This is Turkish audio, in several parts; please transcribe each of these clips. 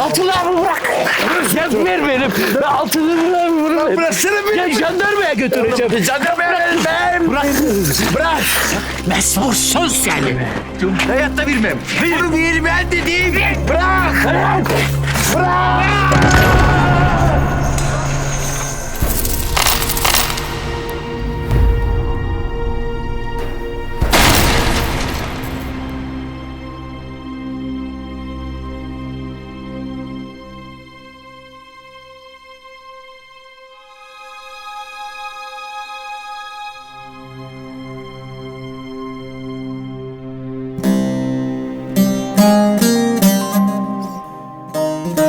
Altınlarımı bırak. Sen ver benim. Ben altınlarımı bırak. Bıraksana beni. Ya jandarmaya götüreceğim. Jandarmaya ben. Bırak. Bırak. Mesmursun sen. Hayatta bilmem. Bunu bilmem dediğim. Bırak.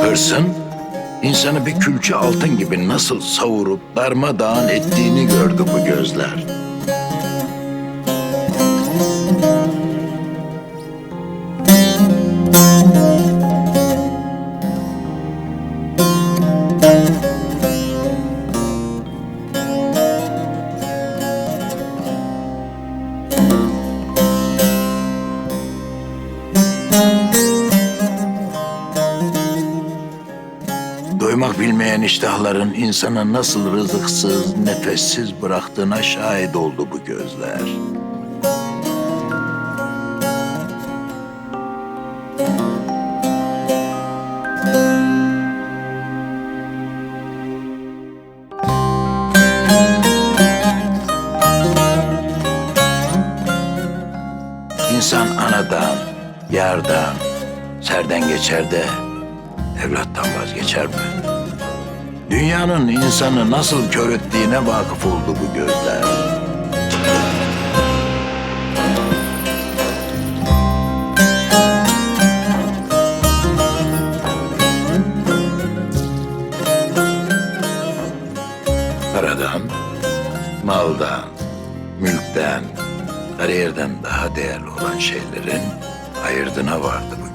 Hırsın insanı bir külçe altın gibi nasıl savurup darmadağın ettiğini gördü bu gözler. Bilmeyen iştahların insanı nasıl rızıksız, nefessiz bıraktığına şahit oldu bu gözler. İnsan anadan, yardan, serden geçer de evlattan vazgeçer mi? Dünyanın insanı nasıl kör ettiğine vakıf oldu bu gözler. Paradan, maldan, mülkten, kariyerden daha değerli olan şeylerin ayırdına vardı bu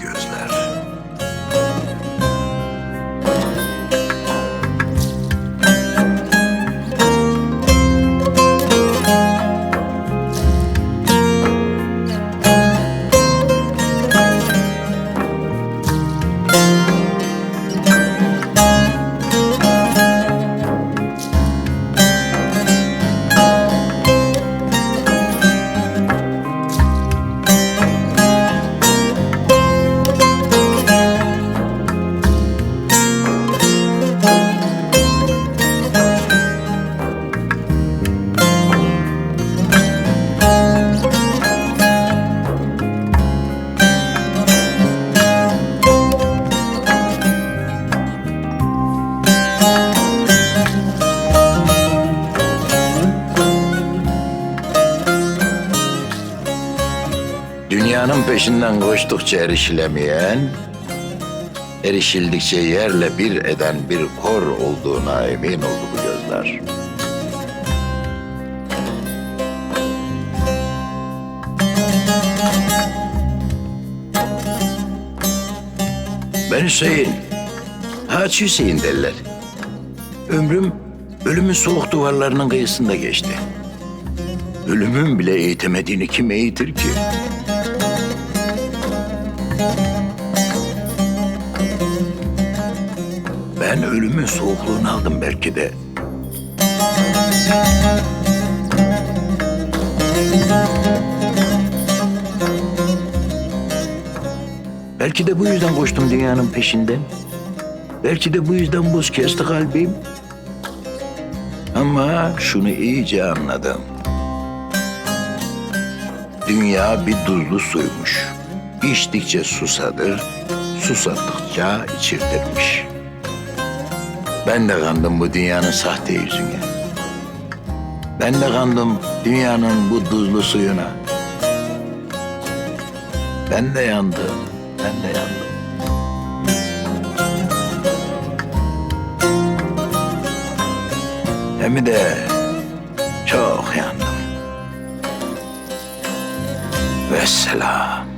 Dünyanın peşinden koştukça erişilemeyen, erişildikçe yerle bir eden bir kor olduğuna emin oldu bu gözler. Ben Hüseyin, Haç Hüseyin derler. Ömrüm ölümün soğuk duvarlarının kıyısında geçti. Ölümün bile eğitemediğini kim eğitir ki? Ben ölümün soğukluğunu aldım belki de. Belki de bu yüzden koştum dünyanın peşinden. Belki de bu yüzden buz kesti kalbim. Ama şunu iyice anladım. Dünya bir tuzlu suymuş. İçtikçe susadır, susadıkça içirtirmiş. Ben de kandım bu dünyanın sahte yüzüne. Ben de kandım dünyanın bu tuzlu suyuna. Ben de yandım, ben de yandım. Hem de çok yandım. Vesselam.